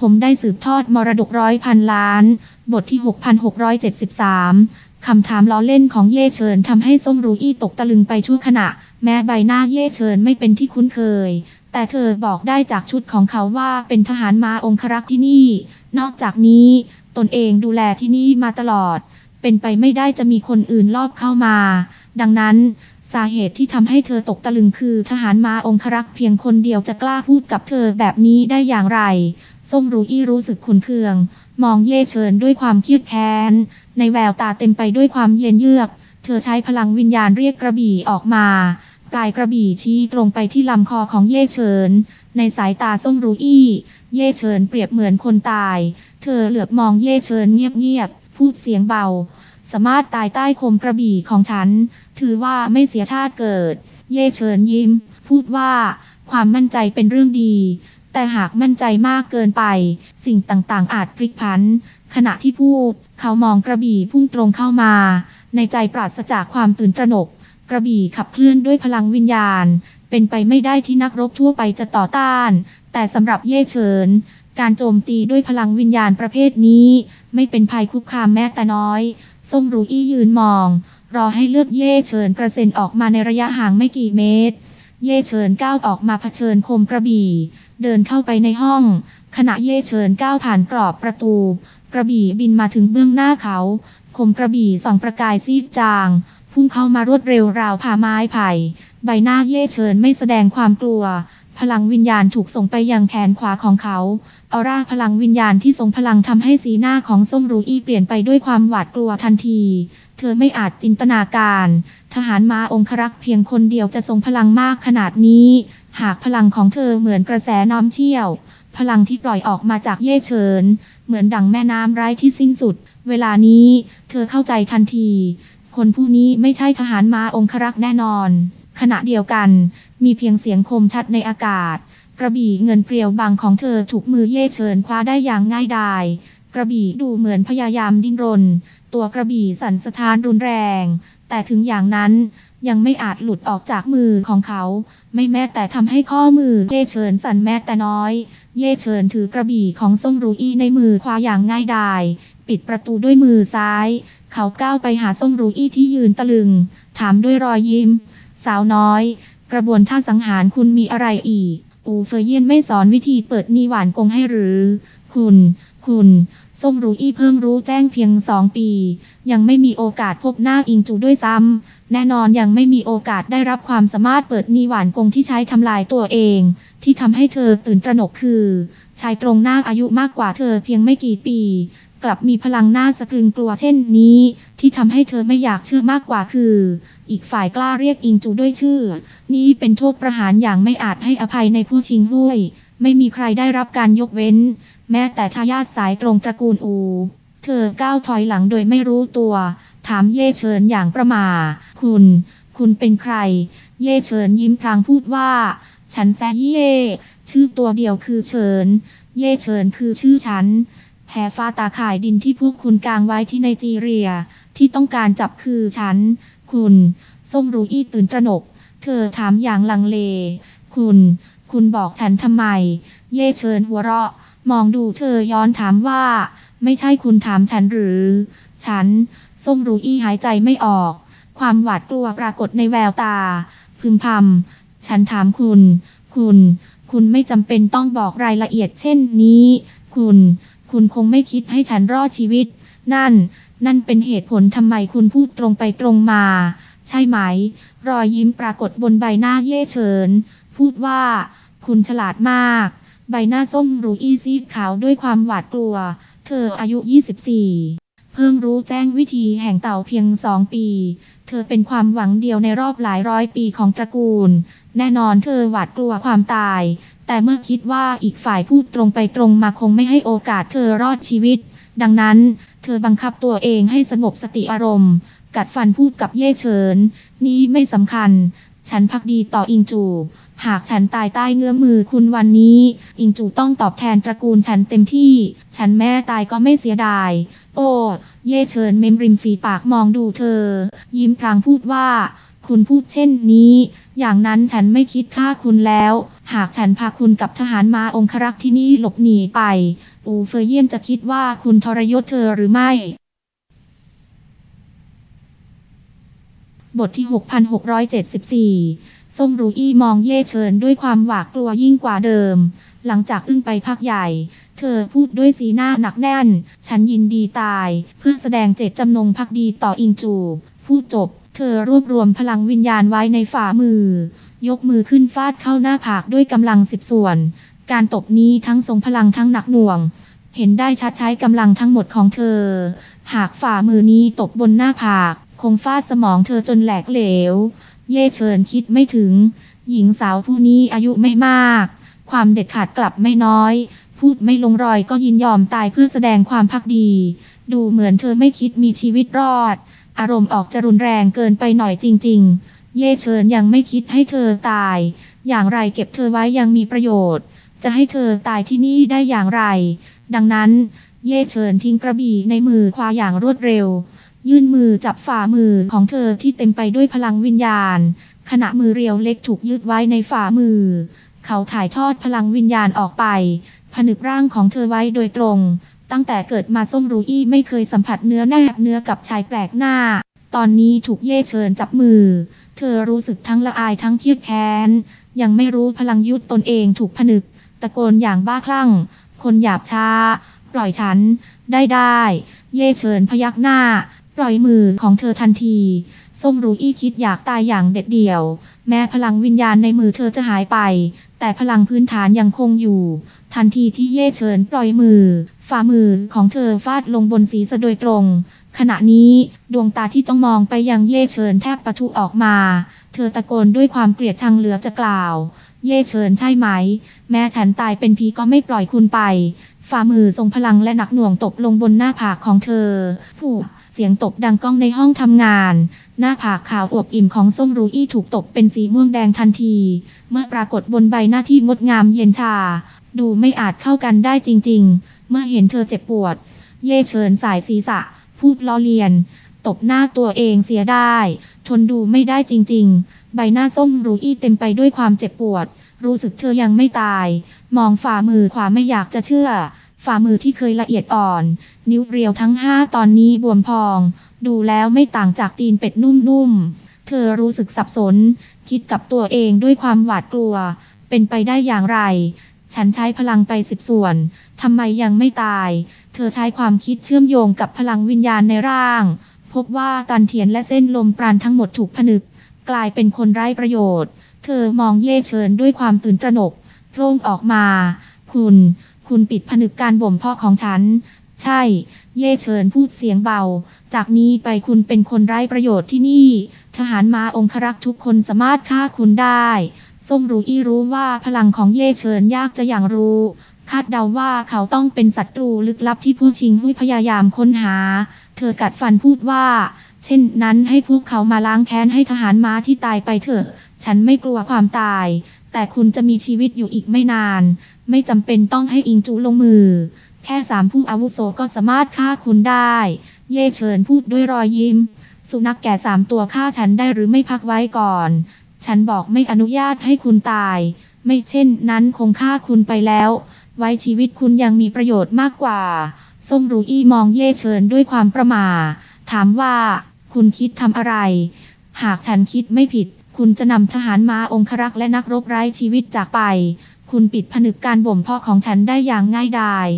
ผมได้สืบทอดมรดกร้อยพันล้าน บทที่ 6673 คำถามล้อเล่นของเย่เฉินทำให้ส้มรูอี้ตกตะลึงไปชั่วขณะ แม้ใบหน้าเย่เฉินไม่เป็นที่คุ้นเคย แต่เธอบอกได้จากชุดของเขาว่าเป็นทหารมาองครักษ์ที่นี่ นอกจากนี้ตนเองดูแลที่นี่มาตลอด เป็นไปไม่ได้จะมีคนอื่นลอบเข้ามา ดังนั้น สาเหตุที่ทำให้เธอตกตะลึงคือทหารมาองครักษ์เพียงคนเดียวจะกล้าพูดกับเธอแบบนี้ได้อย่างไรส้มรูอี้รู้สึกขุนเคือง มองเย่เฉินด้วยความเครียดแค้น ในแววตาเต็มไปด้วยความเย็นเยือก เธอใช้พลังวิญญาณเรียกกระบี่ออกมาปลายกระบี่ชี้ตรงไปที่ลำคอของเย่เฉิน ในสายตาส้มรูอี้ เย่เฉินเปรียบเหมือนคนตาย เธอเหลือบมองเย่เฉินเงียบๆ พูดเสียงเบา สามารถตายใต้คมกระบี่ของฉัน ถือว่าไม่เสียชาติเกิด เย่เฉินยิ้ม พูดว่า ความมั่นใจเป็นเรื่องดี แต่หากมั่นใจมากเกินไป สิ่งต่างๆ อาจพลิกผัน ขณะที่พูด เขามองกระบี่พุ่งตรงเข้ามา ในใจปราศจากความตื่นตระหนก กระบี่ขับเคลื่อนด้วยพลังวิญญาณ เป็นไปไม่ได้ที่นักรบทั่วไปจะต่อต้าน แต่สำหรับเย่เฉินการโจมตีด้วยพลังวิญญาณประเภทนี้ ไม่เป็นภัยคุกคามแม้แต่น้อยส้มรูอี้ยืนมอง รอให้เลือดเย่เฉินกระเซ็นออกมาในระยะห่างไม่กี่เมตร เย่เฉินก้าวออกมาเผชิญคมกระบี่ เดินเข้าไปในห้อง ขณะเย่เฉินก้าวผ่านกรอบประตู กระบี่บินมาถึงเบื้องหน้าเขา คมกระบี่ส่องประกายซีดจาง พุ่งเข้ามารวดเร็วราวผ่าไม้ไผ่ ใบหน้าเย่เฉินไม่แสดงความกลัว พลังวิญญาณถูกส่งไปยังแขนขวาของเขา ออร่าพลังวิญญาณที่ทรงพลังทำให้สีหน้าของส้มรูอี้เปลี่ยนไปด้วยความหวาดกลัวทันที เธอไม่อาจจินตนาการ ทหารม้าองครักษ์เพียงคนเดียวจะทรงพลังมากขนาดนี้ หากพลังของเธอเหมือนกระแสน้ำเชี่ยว พลังที่ปล่อยออกมาจากเย่เฉิน เหมือนดังแม่น้ำไร้ที่สิ้นสุด เวลานี้ เธอเข้าใจทันที คนผู้นี้ไม่ใช่ทหารม้าองครักษ์แน่นอน ขณะเดียวกัน มีเพียงเสียงคมชัดในอากาศ กระบี่เงินเปรียวบางของเธอถูกมือเย่เฉินคว้าได้อย่างง่ายดาย กระบี่ดูเหมือนพยายามดิ้นรน ตัวกระบี่สั่นสะท้านรุนแรง แต่ถึงอย่างนั้นยังไม่อาจหลุดออกจากมือของเขา ไม่แม้แต่ทำให้ข้อมือเย่เฉินสั่นแม้แต่น้อย เย่เฉินถือกระบี่ของส้มรูอี้ในมือคว้าอย่างง่ายดาย ปิดประตูด้วยมือซ้าย เขาก้าวไปหาส้มรูอี้ที่ยืนตะลึง ถามด้วยรอยยิ้ม สาวน้อย กระบวนท่าสังหารคุณมีอะไรอีก อูเฟยเยียนไม่สอนวิธีเปิดนีหวานกงให้หรือ คุณ คุณส้มรูอี้เพิ่งรู้แจ้งเพียงสองปี ยังไม่มีโอกาสพบหน้าอิงจูด้วยซ้ำแน่นอนยังไม่มีโอกาสได้รับความสามารถเปิดนีหวานกงที่ใช้ทำลายตัวเอง ที่ทำให้เธอตื่นตระหนกคือชายตรงหน้าอายุมากกว่าเธอเพียงไม่กี่ปี กลับมีพลังหน้าสะพรึงกลัวเช่นนี้ ที่ทำให้เธอไม่อยากเชื่อมากกว่าคือ อีกฝ่ายกล้าเรียกอิงจูด้วยชื่อ นี่เป็นโทษประหารอย่างไม่อาจให้อภัยในผู้ชิงห้วย ไม่มีใครได้รับการยกเว้น แม้แต่ทายาทสายตรงตระกูลอู เธอก้าวถอยหลังโดยไม่รู้ตัว ถามเย่เฉินอย่างประมา คุณ คุณเป็นใคร เย่เฉินยิ้มพลางพูดว่า ฉันแซเย่ชื่อตัวเดียวคือเฉินเย่เฉินคือชื่อฉัน แพฟ้าตาข่ายดินที่พวกคุณกางไว้ที่ไนจีเรีย ที่ต้องการจับคือฉัน คุณส้มรูอี้ตื่นตระหนก เธอถามอย่างลังเล คุณ คุณบอกฉันทำไม เย่เชิญหัวเราะ มองดูเธอย้อนถามว่า ไม่ใช่คุณถามฉันหรือ ฉันส้มรูอี้หายใจไม่ออก ความหวาดกลัวปรากฏในแววตา พึมพำฉันถามคุณ คุณ คุณไม่จำเป็นต้องบอกรายละเอียดเช่นนี้ คุณ คุณคงไม่คิดให้ฉันรอดชีวิต นั่น นั่นเป็นเหตุผลทำไมคุณพูดตรงไปตรงมา ใช่ไหม รอยยิ้มปรากฏบนใบหน้าเย่เฉิน พูดว่า คุณฉลาดมาก ใบหน้าส้มรูอีซีขาวด้วยความหวาดกลัว เธออายุ 24 เพิ่งรู้แจ้งวิธีแห่งเต่าเพียงสองปี เธอเป็นความหวังเดียวในรอบหลายร้อยปีของตระกูล แน่นอนเธอหวาดกลัวความตาย แต่เมื่อคิดว่าอีกฝ่ายพูดตรงไปตรงมาคงไม่ให้โอกาสเธอรอดชีวิต ดังนั้น เธอบังคับตัวเองให้สงบสติอารมณ์ กัดฟันพูดกับเย่เฉิน นี่ไม่สำคัญ ฉันพักดีต่ออิงจู หากฉันตายใต้เงื้อมือคุณวันนี้ อิงจูต้องตอบแทนตระกูลฉันเต็มที่ ฉันแม่ตายก็ไม่เสียดาย โอ้ เย่เฉินเมมริมฝีปากมองดูเธอ ยิ้มพลางพูดว่า คุณพูดเช่นนี้ อย่างนั้นฉันไม่คิดฆ่าคุณแล้ว หากฉันพาคุณกับทหารมาองครักษ์ที่นี่หลบหนีไป อูเฟอร์เยียนจะคิดว่าคุณทรยศเธอหรือไม่ บทที่ 6674ซ่งรูอี้มองเย่เฉินด้วยความหวาดกลัวยิ่งกว่าเดิม หลังจากอึ้งไปพักใหญ่ เธอพูดด้วยสีหน้าหนักแน่น ฉันยินดีตาย เพื่อแสดงเจตจำนงพักดีต่ออิงจู พูดจบ เธอรวบรวมพลังวิญญาณไว้ในฝ่ามือ ยกมือขึ้นฟาดเข้าหน้าผากด้วยกำลังสิบส่วน การตบนี้ทั้งทรงพลังทั้งหนักหน่วงเห็นได้ชัดใช้กำลังทั้งหมดของเธอ หากฝ่ามือนี้ตบบนหน้าผาก คงฟาดสมองเธอจนแหลกเหลว เย่เฉินคิดไม่ถึง หญิงสาวผู้นี้อายุไม่มาก ความเด็ดขาดกลับไม่น้อย พูดไม่ลงรอยก็ยินยอมตายเพื่อแสดงความพักดี ดูเหมือนเธอไม่คิดมีชีวิตรอด อารมณ์ออกจะรุนแรงเกินไปหน่อยจริง ๆ เย่เฉินยังไม่คิดให้เธอตาย อย่างไรเก็บเธอไว้ยังมีประโยชน์ จะให้เธอตายที่นี่ได้อย่างไร ดังนั้น เย่เฉินทิ้งกระบี่ในมือขวาอย่างรวดเร็ว ยื่นมือจับฝ่ามือของเธอที่เต็มไปด้วยพลังวิญญาณ ขณะมือเรียวเล็กถูกยึดไว้ในฝ่ามือ เขาถ่ายทอดพลังวิญญาณออกไป ผนึกร่างของเธอไว้โดยตรง ตั้งแต่เกิดมาส้มรูอี้ไม่เคยสัมผัสเนื้อแนบเนื้อกับชายแปลกหน้า ตอนนี้ถูกเย่เชิญจับมือ เธอรู้สึกทั้งละอายทั้งเครียดแค้น ยังไม่รู้พลังยุทธตนเองถูกผนึก ตะโกนอย่างบ้าคลั่ง คนหยาบช้า ปล่อยฉัน ได้ได้ เย่เชิญพยักหน้า ปล่อยมือของเธอทันทีส้มรูอี้คิดอยากตายอย่างเด็ดเดี่ยว แม้พลังวิญญาณในมือเธอจะหายไป แต่พลังพื้นฐานยังคงอยู่ ทันทีที่เย่เฉินปล่อยมือ ฝ่ามือของเธอฟาดลงบนศีรษะโดยตรง ขณะนี้ดวงตาที่จ้องมองไปยังเย่เฉินแทบปะทุออกมา เธอตะโกนด้วยความเกลียดชังเหลือจะกล่าว เย่เฉินใช่ไหม แม้ฉันตายเป็นผีก็ไม่ปล่อยคุณไป ฝ่ามือทรงพลังและหนักหน่วงตบลงบนหน้าผากของเธอผู้ เสียงตบดังก้องในห้องทำงาน หน้าผากขาวอวบอิ่มของส้มรูอี้ถูกตบเป็นสีม่วงแดงทันที เมื่อปรากฏบนใบหน้าที่งดงามเย็นชา ดูไม่อาจเข้ากันได้จริง ๆ เมื่อเห็นเธอเจ็บปวด เย่เชิญสายศีรษะ พูดล้อเลียน ตบหน้าตัวเองเสียได้ ทนดูไม่ได้จริง ๆ ใบหน้าส้มรูอี้เต็มไปด้วยความเจ็บปวด รู้สึกเธอยังไม่ตาย มองฝ่ามือขวาไม่อยากจะเชื่อ ฝ่ามือที่เคยละเอียดอ่อน นิ้วเรียวทั้งห้าตอนนี้บวมพอง ดูแล้วไม่ต่างจากตีนเป็ดนุ่มๆ เธอรู้สึกสับสน คิดกับตัวเองด้วยความหวาดกลัว เป็นไปได้อย่างไร ฉันใช้พลังไปสิบส่วนทำไมยังไม่ตาย เธอใช้ความคิดเชื่อมโยงกับพลังวิญญาณในร่าง พบว่าตันเทียนและเส้นลมปราณทั้งหมดถูกผนึก กลายเป็นคนไร้ประโยชน์ เธอมองเย่เชิญด้วยความตื่นตระหนกโพร่งออกมา คุณ คุณปิดผนึกการบ่มเพาะของฉัน ใช่ เย่เชิญพูดเสียงเบา จากนี้ไปคุณเป็นคนไร้ประโยชน์ที่นี่ ทหารมาองครักษ์ทุกคนสามารถฆ่าคุณได้ส้มรู้อี้รู้ว่าพลังของเย่เชิญยากจะอย่างรู้ คาดเดาว่าเขาต้องเป็นศัตรูลึกลับที่พวกชิงหุยพยายามค้นหา เธอกัดฟันพูดว่า เช่นนั้นให้พวกเขามาล้างแค้นให้ทหารม้าที่ตายไปเถอะ ฉันไม่กลัวความตาย แต่คุณจะมีชีวิตอยู่อีกไม่นาน ไม่จำเป็นต้องให้อิงจูลงมือ แค่สามผู้อาวุโสก็สามารถฆ่าคุณได้ เย่เฉินพูดด้วยรอยยิ้ม สุนัขแก่สามตัวฆ่าฉันได้หรือไม่พักไว้ก่อน ฉันบอกไม่อนุญาตให้คุณตาย ไม่เช่นนั้นคงฆ่าคุณไปแล้ว ไว้ชีวิตคุณยังมีประโยชน์มากกว่าส้มรูอี้มองเย่เฉินด้วยความประมาถามว่า คุณคิดทำอะไร หากฉันคิดไม่ผิด คุณจะนำทหารมาองครักษ์และนักรบไร้ชีวิตจากไป คุณปิดผนึกการบ่มเพาะของฉันได้อย่างง่ายดาย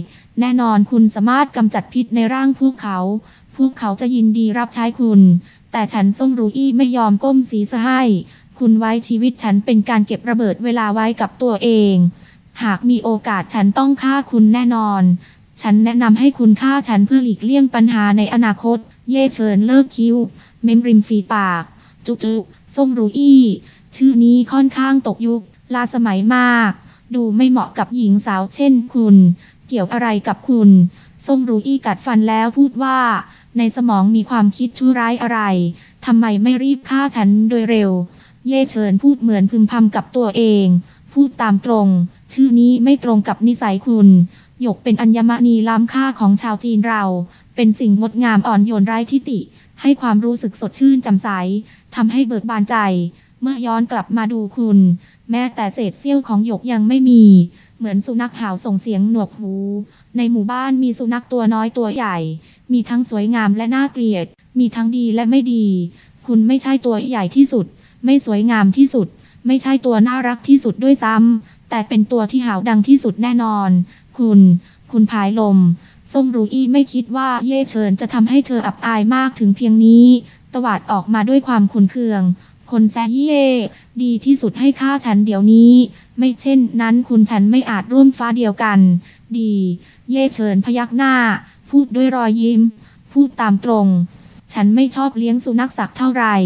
แน่นอนคุณสามารถกำจัดพิษในร่างพวกเขา พวกเขาจะยินดีรับใช้คุณ แต่ฉันส้มรูอี้ไม่ยอมก้มศีรษะให้ คุณไว้ชีวิตฉันเป็นการเก็บระเบิดเวลาไว้กับตัวเอง หากมีโอกาสฉันต้องฆ่าคุณแน่นอน ฉันแนะนำให้คุณฆ่าฉันเพื่อหลีกเลี่ยงปัญหาในอนาคต เย่เชิญเลิกคิ้ว เมมริมฝีปาก จุจุส้มรูอี้ ชื่อนี้ค่อนข้างตกยุคลาสมัยมาก ดูไม่เหมาะกับหญิงสาวเช่นคุณ เกี่ยวอะไรกับคุณ ส้มรูอี้กัดฟันแล้วพูดว่า ในสมองมีความคิดชั่วร้ายอะไรทำไมไม่รีบฆ่าฉันโดยเร็ว เย่เชิญพูดเหมือนพึมพำกับตัวเอง พูดตามตรง ชื่อนี้ไม่ตรงกับนิสัยคุณ หยกเป็นอัญมณีล้ำค่าของชาวจีนเรา เป็นสิ่งงดงามอ่อนโยนไร้ทิฏฐิให้ความรู้สึกสดชื่นจำใสทำให้เบิกบานใจ เมื่อย้อนกลับมาดูคุณ แม้แต่เศษเสี้ยวของหยกยังไม่มี เหมือนสุนัขเห่าส่งเสียงหนวกหู ในหมู่บ้านมีสุนัขตัวน้อยตัวใหญ่ มีทั้งสวยงามและน่าเกลียด มีทั้งดีและไม่ดี คุณไม่ใช่ตัวใหญ่ที่สุด ไม่สวยงามที่สุด ไม่ใช่ตัวน่ารักที่สุดด้วยซ้ำแต่เป็นตัวที่หาวดังที่สุดแน่นอน คุณ คุณพายลม ส้มรูอี้ไม่คิดว่าเย่เฉินจะทำให้เธออับอายมากถึงเพียงนี้ ตวาดออกมาด้วยความขุนเคือง คนแซเย่ดีที่สุดให้ฆ่าฉันเดี๋ยวนี้ ไม่เช่นนั้นคุณฉันไม่อาจร่วมฟ้าเดียวกัน ดี เย่เฉินพยักหน้า พูดด้วยรอยยิ้ม พูดตามตรงฉันไม่ชอบเลี้ยงสุนัขสักเท่าไหร่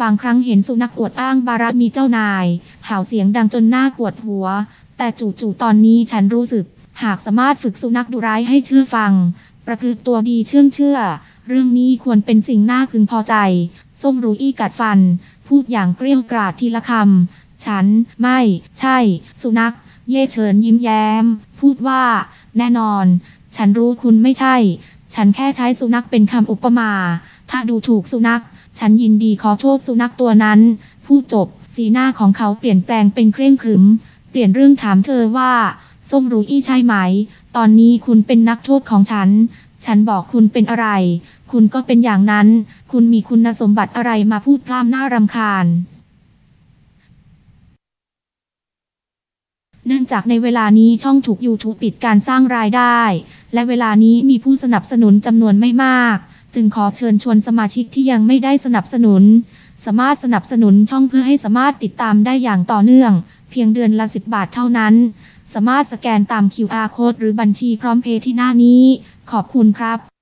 บางครั้งเห็นสุนัขอวดอ้างบารมีเจ้านาย เห่าเสียงดังจนหน้าปวดหัว แต่จู่ๆตอนนี้ฉันรู้สึก หากสามารถฝึกสุนัขดุร้ายให้เชื่อฟัง ประพฤติตัวดีเชื่องเชื่อ เรื่องนี้ควรเป็นสิ่งน่าพึงพอใจ ส้มรูอี้กัดฟัน พูดอย่างเกรี้ยวกราดทีละคำ ฉัน ไม่ ใช่ สุนัข เย่เฉินยิ้มแย้ม พูดว่า แน่นอน ฉันรู้คุณไม่ใช่ ฉันแค่ใช้สุนัขเป็นคำอุปมา ถ้าดูถูกสุนัข ฉันยินดีขอโทษสุนัขตัวนั้น พูดจบ สีหน้าของเขาเปลี่ยนแปลงเป็นเคร่งขรึม เปลี่ยนเรื่องถามเธอว่า ส้มรู้อี้ใช่ไหม ตอนนี้คุณเป็นนักโทษของฉัน ฉันบอกคุณเป็นอะไร คุณก็เป็นอย่างนั้น คุณมีคุณสมบัติอะไรมาพูดพร่ำหน้ารำคาญ เนื่องจากในเวลานี้ช่องถูก YouTube ปิดการสร้างรายได้ และเวลานี้มีผู้สนับสนุนจำนวนไม่มาก จึงขอเชิญชวนสมาชิกที่ยังไม่ได้สนับสนุน สามารถสนับสนุนช่องเพื่อให้สามารถติดตามได้อย่างต่อเนื่อง เพียงเดือนละ 10 บาทเท่านั้น สามารถสแกนตาม QR code หรือบัญชีพร้อมเพย์ที่หน้านี้ ขอบคุณครับ